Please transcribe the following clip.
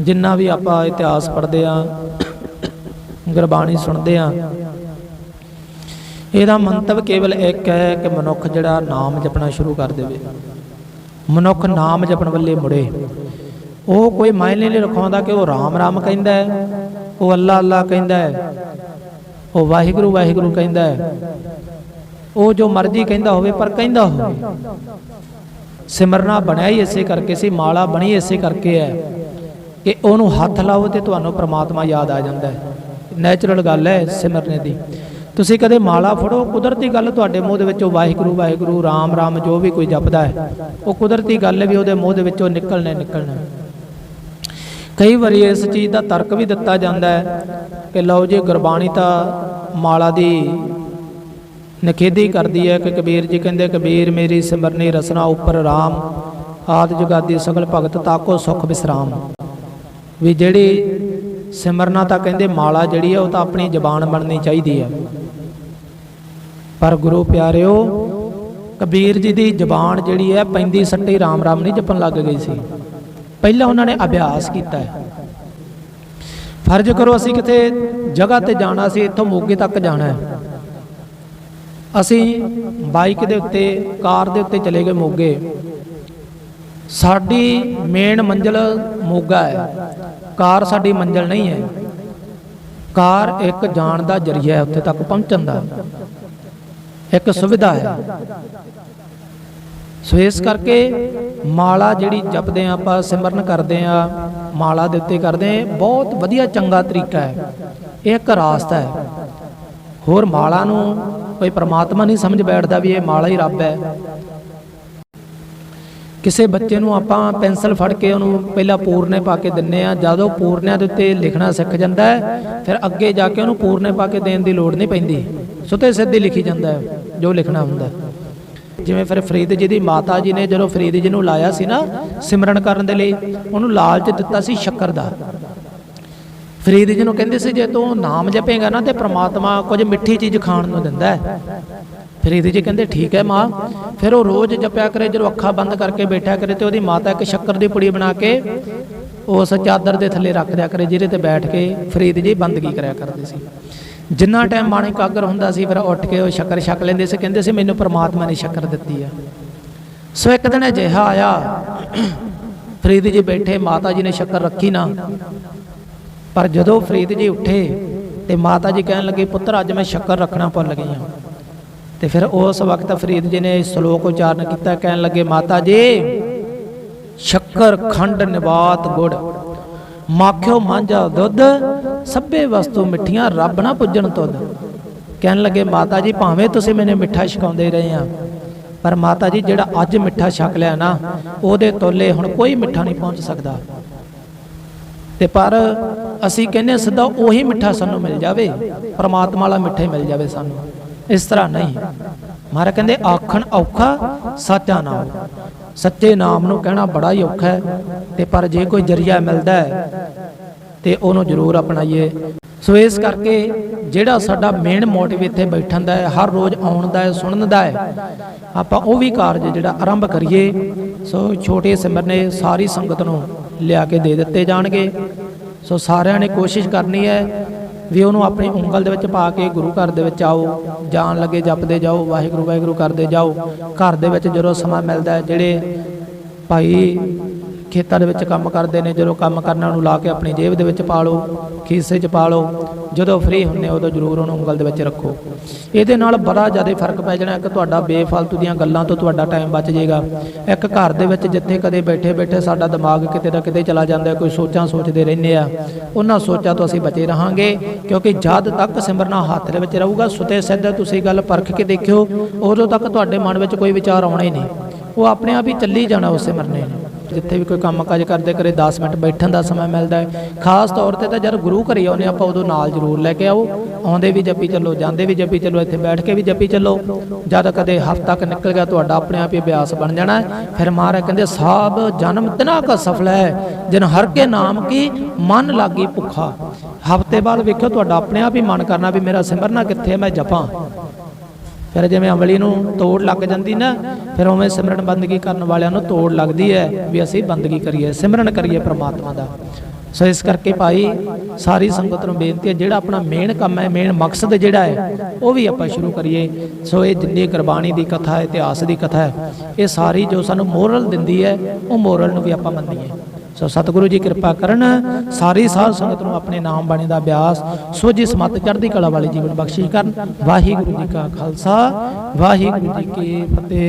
ਜਿੰਨਾ ਵੀ ਆਪਾਂ ਇਤਿਹਾਸ ਪੜ੍ਹਦੇ ਆ ਗੁਰਬਾਣੀ ਸੁਣਦੇ ਆ ਇਹਦਾ ਮੰਤਵ ਕੇਵਲ ਇੱਕ ਹੈ ਕਿ ਮਨੁੱਖ ਜਿਹੜਾ ਨਾਮ ਜਪਣਾ ਸ਼ੁਰੂ ਕਰ ਦੇਵੇ। ਮਨੁੱਖ ਨਾਮ ਜਪਣ ਵੱਲੇ ਮੁੜੇ। ਉਹ ਕੋਈ ਮਾਇਨੇ ਨਹੀਂ ਰਖਾਉਂਦਾ ਕਿ ਉਹ ਰਾਮ ਰਾਮ ਕਹਿੰਦਾ ਹੈ, ਉਹ ਅੱਲਾ ਅੱਲਾ ਕਹਿੰਦਾ ਹੈ, ਉਹ ਵਾਹਿਗੁਰੂ ਵਾਹਿਗੁਰੂ ਕਹਿੰਦਾ ਹੈ। ਉਹ ਜੋ ਮਰਜ਼ੀ ਕਹਿੰਦਾ ਹੋਵੇ, ਪਰ ਕਹਿੰਦਾ ਹੋਵੇ। ਸਿਮਰਨਾ ਬਣਿਆ ਹੀ ਇਸੇ ਕਰਕੇ ਸੀ, ਮਾਲਾ ਬਣੀ ਇਸੇ ਕਰਕੇ ਹੈ। ਕਿ ਉਹਨੂੰ ਹੱਥ ਲਾਓ ਤੇ ਤੁਹਾਨੂੰ ਪ੍ਰਮਾਤਮਾ ਯਾਦ ਆ ਜਾਂਦਾ ਹੈ। ਨੈਚੁਰਲ ਗੱਲ ਹੈ ਸਿਮਰਨੇ ਦੀ। ਤੁਸੀਂ ਕਦੇ ਮਾਲਾ ਫੜੋ, ਕੁਦਰਤੀ ਗੱਲ ਤੁਹਾਡੇ ਮੂੰਹ ਦੇ ਵਿੱਚੋਂ ਵਾਹਿਗੁਰੂ ਵਾਹਿਗੁਰੂ, ਰਾਮ ਰਾਮ, ਜੋ ਵੀ ਕੋਈ ਜਪਦਾ ਹੈ, ਉਹ ਕੁਦਰਤੀ ਗੱਲ ਵੀ ਉਹਦੇ ਮੂੰਹ ਦੇ ਵਿੱਚੋਂ ਨਿਕਲਣੇ ਨਿਕਲਣਾ ਕਈ ਵਾਰੀ ਇਸ ਚੀਜ਼ ਦਾ ਤਰਕ ਵੀ ਦਿੱਤਾ ਜਾਂਦਾ ਹੈ ਕਿ ਲਓ ਜੀ, ਗੁਰਬਾਣੀ ਤਾਂ ਮਾਲਾ ਦੀ ਨਖੇਦੀ ਕਰਦੀ ਹੈ ਕਿ ਕਬੀਰ ਜੀ ਕਹਿੰਦੇ, ਕਬੀਰ ਮੇਰੀ ਸਿਮਰਨੀ ਰਸਨਾ ਉੱਪਰ ਰਾਮ, ਆਦ ਜੁਗਾਦੀ ਸਗਲ ਭਗਤ ਤਾਕੋ ਸੁਖ ਵਿਸਰਾਮ ਵੀ ਜਿਹੜੀ ਸਿਮਰਨਾ ਤਾਂ ਕਹਿੰਦੇ ਮਾਲਾ ਜਿਹੜੀ ਹੈ ਉਹ ਤਾਂ ਆਪਣੀ ਜ਼ਬਾਨ ਬਣਨੀ ਚਾਹੀਦੀ ਹੈ ਪਰ ਗੁਰੂ ਪਿਆਰਿਓ, ਕਬੀਰ ਜੀ ਦੀ ਜ਼ਬਾਨ ਜਿਹੜੀ ਹੈ ਪੈਂਦੀ ਸੱਟੇ ਰਾਮ ਰਾਮ ਨਹੀਂ ਜਪਣ ਲੱਗ ਗਈ ਸੀ। ਪਹਿਲਾਂ ਉਹਨਾਂ ਨੇ ਅਭਿਆਸ ਕੀਤਾ ਹੈ। ਫਰਜ਼ ਕਰੋ ਅਸੀਂ ਕਿਤੇ ਜਗ੍ਹਾ ਤੇ ਜਾਣਾ ਸੀ, ਇੱਥੋਂ ਮੋਗੇ ਤੱਕ ਜਾਣਾ ਹੈ। ਅਸੀਂ ਬਾਈਕ ਦੇ ਉੱਤੇ, ਕਾਰ ਦੇ ਉੱਤੇ ਚਲੇ ਗਏ ਮੋਗੇ। ਸਾਡੀ ਮੇਨ ਮੰਜ਼ਲ ਮੋਗਾ ਹੈ। ਕਾਰ ਸਾਡੀ ਮੰਜ਼ਲ ਨਹੀਂ ਹੈ। ਕਾਰ ਇੱਕ ਜਾਣ ਦਾ ਜਰੀਆ ਹੈ, ਉੱਥੇ ਤੱਕ ਪਹੁੰਚਣ ਦਾ। ਇੱਕ ਸੁਵਿਧਾ ਹੈ। ਸੋ ਇਸ ਕਰਕੇ ਮਾਲਾ ਜਿਹੜੀ ਜਪਦੇ ਆ ਆਪਾਂ, ਸਿਮਰਨ ਕਰਦੇ ਆ ਮਾਲਾ ਦੇ ਉੱਤੇ ਕਰਦੇ ਆ ਬਹੁਤ ਵਧੀਆ ਚੰਗਾ ਤਰੀਕਾ ਹੈ। ਇਹ ਇੱਕ ਰਾਸਤਾ ਹੈ। ਹੋਰ ਮਾਲਾ ਨੂੰ ਕੋਈ ਪ੍ਰਮਾਤਮਾ ਨਹੀਂ ਸਮਝ ਬੈਠਦਾ ਵੀ ਇਹ ਮਾਲਾ ਹੀ ਰੱਬ ਹੈ। ਕਿਸੇ ਬੱਚੇ ਨੂੰ ਆਪਾਂ ਪੈਨਸਲ ਫੜ ਕੇ ਉਹਨੂੰ ਪਹਿਲਾਂ ਪੂਰਨੇ ਪਾ ਕੇ ਦਿੰਨੇ ਆ। ਜਦੋਂ ਪੂਰਨਿਆਂ ਦੇ ਉੱਤੇ ਲਿਖਣਾ ਸਿੱਖ ਜਾਂਦਾ ਹੈ, ਫਿਰ ਅੱਗੇ ਜਾ ਕੇ ਉਹਨੂੰ ਪੂਰਨੇ ਪਾ ਕੇ ਦੇਣ ਦੀ ਲੋੜ ਨਹੀਂ ਪੈਂਦੀ। ਸੁਤੇ ਸਿੱਧੇ ਲਿਖੀ ਜਾਂਦਾ ਹੈ, ਜੋ ਲਿਖਣਾ ਹੁੰਦਾ ਜਿਵੇਂ ਫਿਰ ਫਰੀਦ ਜੀ ਦੀ ਮਾਤਾ ਜੀ ਨੇ ਜਦੋਂ ਫਰੀਦ ਜੀ ਨੂੰ ਲਾਇਆ ਸੀ ਨਾ ਸਿਮਰਨ ਕਰਨ ਦੇ ਲਈ, ਉਹਨੂੰ ਲਾਲਚ ਦਿੱਤਾ ਸੀ ਸ਼ੱਕਰ ਦਾ। ਫਰੀਦ ਜੀ ਨੂੰ ਕਹਿੰਦੇ ਸੀ, ਜੇ ਤੂੰ ਨਾਮ ਜਪੇਗਾ ਨਾ ਤੇ ਪ੍ਰਮਾਤਮਾ ਕੁਝ ਮਿੱਠੀ ਚੀਜ਼ ਖਾਣ ਨੂੰ ਦਿੰਦਾ ਹੈ। ਫਰੀਦ ਜੀ ਕਹਿੰਦੇ, ਠੀਕ ਹੈ ਮਾਂ, ਫਿਰ ਉਹ ਰੋਜ਼ ਜਪਿਆ ਕਰੇ, ਜਦੋਂ ਅੱਖਾਂ ਬੰਦ ਕਰਕੇ ਬੈਠਿਆ ਕਰੇ ਤੇ ਉਹਦੀ ਮਾਤਾ ਇੱਕ ਸ਼ੱਕਰ ਦੀ ਪੁੜੀ ਬਣਾ ਕੇ ਉਸ ਚਾਦਰ ਦੇ ਥੱਲੇ ਰੱਖ ਦਿਆ ਕਰੇ, ਜਿਹਦੇ ਤੇ ਬੈਠ ਕੇ ਫਰੀਦ ਜੀ ਬੰਦਗੀ ਕਰਿਆ ਕਰਦੇ ਸੀ। ਜਿੰਨਾ ਟਾਈਮ ਬਾਣੀ ਕਾਗਰ ਹੁੰਦਾ ਸੀ, ਫਿਰ ਉੱਠ ਕੇ ਉਹ ਸ਼ੱਕਰ ਛਕ ਲੈਂਦੇ ਸੀ, ਕਹਿੰਦੇ ਸੀ, ਮੈਨੂੰ ਪ੍ਰਮਾਤਮਾ ਨੇ ਸ਼ੱਕਰ ਦਿੱਤੀ ਆ ਸੋ ਇੱਕ ਦਿਨ ਅਜਿਹਾ ਆਇਆ, ਫਰੀਦ ਜੀ ਬੈਠੇ, ਮਾਤਾ ਜੀ ਨੇ ਸ਼ੱਕਰ ਰੱਖੀ ਨਾ ਪਰ ਜਦੋਂ ਫਰੀਦ ਜੀ ਉੱਠੇ ਤੇ ਮਾਤਾ ਜੀ ਕਹਿਣ ਲੱਗੇ, ਪੁੱਤਰ, ਅੱਜ ਮੈਂ ਸ਼ੱਕਰ ਰੱਖਣਾ ਭੁੱਲ ਗਈ ਹਾਂ। ਤੇ ਫਿਰ ਉਸ ਵਕਤ ਫਰੀਦ ਜੀ ਨੇ ਸ਼ਲੋਕ ਉਚਾਰਨ ਕੀਤਾ, ਕਹਿਣ ਲੱਗੇ, ਮਾਤਾ ਜੀ, ਸ਼ੱਕਰ ਖੰਡ ਨਿਵਾਤ ਗੁੜ। ਮਾਖਿਓ ਮਾਂਝਾ ਦੁੱਧ, ਸਭੇ ਵਸਤੂ ਮਿੱਠੀਆਂ, ਰੱਬ ਨਾ ਪੁੱਜਣ ਤੁਧ। ਕਹਿਣ ਲੱਗੇ, ਮਾਤਾ ਜੀ, ਭਾਵੇਂ ਤੁਸੀਂ ਮੈਨੂੰ ਮਿੱਠਾ ਛਕਾਉਂਦੇ ਰਹੇ ਆ, ਪਰ ਮਾਤਾ ਜੀ, ਜਿਹੜਾ ਅੱਜ ਮਿੱਠਾ ਛਕ ਲਿਆ ਨਾ, ਉਹਦੇ ਤੋਲੇ ਹੁਣ ਕੋਈ ਮਿੱਠਾ ਨਹੀਂ ਪਹੁੰਚ ਸਕਦਾ। ਤੇ ਪਰ ਅਸੀਂ ਕਹਿੰਦੇ ਹਾਂ ਸਿੱਧਾ ਉਹੀ ਮਿੱਠਾ ਸਾਨੂੰ ਮਿਲ ਜਾਵੇ, ਪਰਮਾਤਮਾ ਵਾਲਾ ਮਿੱਠਾ ਹੀ ਮਿਲ ਜਾਵੇ ਸਾਨੂੰ। ਇਸ ਤਰ੍ਹਾਂ ਨਹੀਂ। ਮਹਾਰਾ ਕਹਿੰਦੇ, ਆਖਣ ਔਖਾ ਸੱਚਾ ਨਾਮ। ਸੱਚੇ ਨਾਮ ਨੂੰ ਕਹਿਣਾ ਬੜਾ ਹੀ ਔਖਾ ਹੈ, ਤੇ ਪਰ ਜੇ ਕੋਈ ਜਰੀਆ ਮਿਲਦਾ ਹੈ, ਤੇ ਉਹਨੂੰ ਜ਼ਰੂਰ ਅਪਣਾਈਏ। ਸੋ ਇਸ ਕਰਕੇ ਜਿਹੜਾ ਸਾਡਾ ਮੇਨ ਮੋਟਿਵ ਇੱਥੇ ਬੈਠਣ ਦਾ ਹੈ, ਹਰ ਰੋਜ਼ ਆਉਣ ਦਾ ਹੈ, ਸੁਣਨ ਦਾ ਹੈ, ਆਪਾਂ ਉਹ ਵੀ ਕਾਰਜ ਜਿਹੜਾ ਆਰੰਭ ਕਰੀਏ। ਸੋ ਛੋਟੇ ਸਿਮਰਨੇ ਸਾਰੀ ਸੰਗਤ ਨੂੰ ਲਿਆ ਕੇ ਦੇ ਦਿੱਤੇ ਜਾਣਗੇ। ਸੋ ਸਾਰਿਆਂ ਨੇ ਕੋਸ਼ਿਸ਼ ਕਰਨੀ ਹੈ ਵੀ ਉਹਨੂੰ ਆਪਣੀ ਉਂਗਲ ਦੇ ਵਿੱਚ ਪਾ ਕੇ ਗੁਰੂ ਘਰ ਦੇ ਵਿੱਚ ਆਓ, ਜਾਣ ਲੱਗੇ ਜਪਦੇ ਜਾਓ, ਵਾਹਿਗੁਰੂ ਵਾਹਿਗੁਰੂ ਕਰਦੇ ਜਾਓ। ਘਰ ਦੇ ਵਿੱਚ ਜਦੋਂ ਸਮਾਂ ਮਿਲਦਾ ਹੈ, ਜਿਹੜੇ ਭਾਈ ਖੇਤਾਂ ਦੇ ਵਿੱਚ ਕੰਮ ਕਰਦੇ ਨੇ, ਜਦੋਂ ਕੰਮ ਕਰਨ ਨੂੰ ਲਾ ਕੇ ਆਪਣੀ ਜੇਬ ਦੇ ਵਿੱਚ ਪਾ ਲਓ ਖੀਸੇ 'ਚ ਪਾ ਲਓ ਜਦੋਂ ਫ੍ਰੀ ਹੁੰਨੇ ਉਦੋਂ ਜ਼ਰੂਰ ਉਹਨੂੰ ਉਂਗਲ ਦੇ ਵਿੱਚ ਰੱਖੋ। ਇਹਦੇ ਨਾਲ ਬੜਾ ਜ਼ਿਆਦਾ ਫ਼ਰਕ ਪੈ ਜਾਣਾ ਕਿ ਤੁਹਾਡਾ ਬੇਫਾਲਤੂ ਦੀਆਂ ਗੱਲਾਂ ਤੋਂ ਤੁਹਾਡਾ ਟਾਈਮ ਬਚ ਜਾਏਗਾ। ਇੱਕ ਘਰ ਦੇ ਵਿੱਚ ਜਿੱਥੇ ਕਦੇ ਬੈਠੇ ਬੈਠੇ ਸਾਡਾ ਦਿਮਾਗ ਕਿਤੇ ਨਾ ਕਿਤੇ ਚਲਾ ਜਾਂਦਾ, ਕੋਈ ਸੋਚਾਂ ਸੋਚਦੇ ਰਹਿੰਦੇ ਆ। ਉਹਨਾਂ ਸੋਚਾਂ ਤੋਂ ਅਸੀਂ ਬਚੇ ਰਹਾਂਗੇ, ਕਿਉਂਕਿ ਜਦ ਤੱਕ ਸਿਮਰਨਾ ਹੱਥ ਦੇ ਵਿੱਚ ਰਹੂਗਾ, ਸੁਤੇ ਸਿੱਧੇ ਤੁਸੀਂ ਗੱਲ ਪਰਖ ਕੇ ਦੇਖਿਓ, ਉਦੋਂ ਤੱਕ ਤੁਹਾਡੇ ਮਨ ਵਿੱਚ ਕੋਈ ਵਿਚਾਰ ਆਉਣੇ ਨਹੀਂ। ਉਹ ਆਪਣੇ ਆਪ ਹੀ ਚੱਲੀ ਜਾਣਾ ਉਸ ਸਿਮਰਨੇ ਨੇ। ਜਿੱਥੇ ਵੀ ਕੋਈ ਕੰਮ ਕਾਜ ਕਰਦੇ ਕਰੇ 10 ਮਿੰਟ ਬੈਠਣ ਦਾ ਸਮਾਂ ਮਿਲਦਾ ਹੈ। ਖਾਸ ਤੌਰ ਤੇ ਤਾਂ ਜਦ ਗੁਰੂ ਘਰੇ ਆਉਂਦੇ ਆਪਾਂ ਉਦੋਂ ਨਾਲ ਜ਼ਰੂਰ ਲੈ ਕੇ ਆਓ। ਆਉਂਦੇ ਵੀ ਜੱਪੀ ਚੱਲੋ, ਜਾਂਦੇ ਵੀ ਜੱਪੀ ਚੱਲੋ, ਇੱਥੇ ਬੈਠ ਕੇ ਵੀ ਜੱਪੀ ਚੱਲੋ। ਜਦ ਕਦੇ ਹਫ਼ਤਾ ਤੱਕ ਨਿਕਲ ਗਿਆ, ਤੁਹਾਡਾ ਆਪਣੇ ਆਪ ਹੀ ਅਭਿਆਸ ਬਣ ਜਾਣਾ ਫਿਰ ਮਹਾਰਾਜ ਕਹਿੰਦੇ, ਸਾਬ ਜਨਮ ਤਿਨਾ ਕਾ ਸਫਲ ਹੈ, ਜਿਨ ਹਰ ਕੇ ਨਾਮ ਕੀ ਮਨ ਲਾਗੀ ਭੁੱਖਾ। ਹਫ਼ਤੇ ਬਾਅਦ ਵੇਖਿਓ, ਤੁਹਾਡਾ ਆਪਣੇ ਆਪ ਹੀ ਮਨ ਕਰਨਾ ਵੀ ਮੇਰਾ ਸਿਮਰਨਾ ਕਿੱਥੇ ਮੈਂ ਜਪਾਂ। ਫਿਰ ਜਿਵੇਂ ਅਮਲੀ ਨੂੰ ਤੋੜ ਲੱਗ ਜਾਂਦੀ ਨਾ, ਫਿਰ ਉਵੇਂ ਸਿਮਰਨ ਬੰਦਗੀ ਕਰਨ ਵਾਲਿਆਂ ਨੂੰ ਤੋੜ ਲੱਗਦੀ ਹੈ ਵੀ ਅਸੀਂ ਬੰਦਗੀ ਕਰੀਏ, ਸਿਮਰਨ ਕਰੀਏ ਪ੍ਰਮਾਤਮਾ ਦਾ। ਸੋ ਇਸ ਕਰਕੇ ਭਾਈ ਸਾਰੀ ਸੰਗਤ ਨੂੰ ਬੇਨਤੀ ਹੈ, ਜਿਹੜਾ ਆਪਣਾ ਮੇਨ ਕੰਮ ਹੈ ਮੇਨ ਮਕਸਦ ਜਿਹੜਾ ਹੈ, ਉਹ ਵੀ ਆਪਾਂ ਸ਼ੁਰੂ ਕਰੀਏ। ਸੋ ਇਹ ਜਿੰਨੀ ਗੁਰਬਾਣੀ ਦੀ ਕਥਾ ਹੈ ਇਤਿਹਾਸ ਦੀ ਕਥਾ ਹੈ, ਇਹ ਸਾਰੀ ਜੋ ਸਾਨੂੰ ਮੋਰਲ ਦਿੰਦੀ ਹੈ, ਉਹ ਮੋਰਲ ਨੂੰ ਵੀ ਆਪਾਂ ਮੰਨੀਏ। ਸੋ ਸਤਿਗੁਰੂ ਜੀ ਕਿਰਪਾ ਕਰਨ। ਸਾਰੀ ਸਾਧ ਸੰਗਤ ਨੂੰ ਆਪਣੇ ਨਾਮ ਬਾਣੀ ਦਾ ਅਭਿਆਸ ਸੋਝੀ ਸਮਤ ਚੜ੍ਹਦੀ ਕਲਾ ਵਾਲੀ ਜੀਵਨ ਬਖਸ਼ਿਸ਼ ਕਰਨ। ਵਾਹਿਗੁਰੂ ਜੀ ਕਾ ਖਾਲਸਾ, ਵਾਹਿਗੁਰੂ ਜੀ ਕੀ ਫਤਿਹ।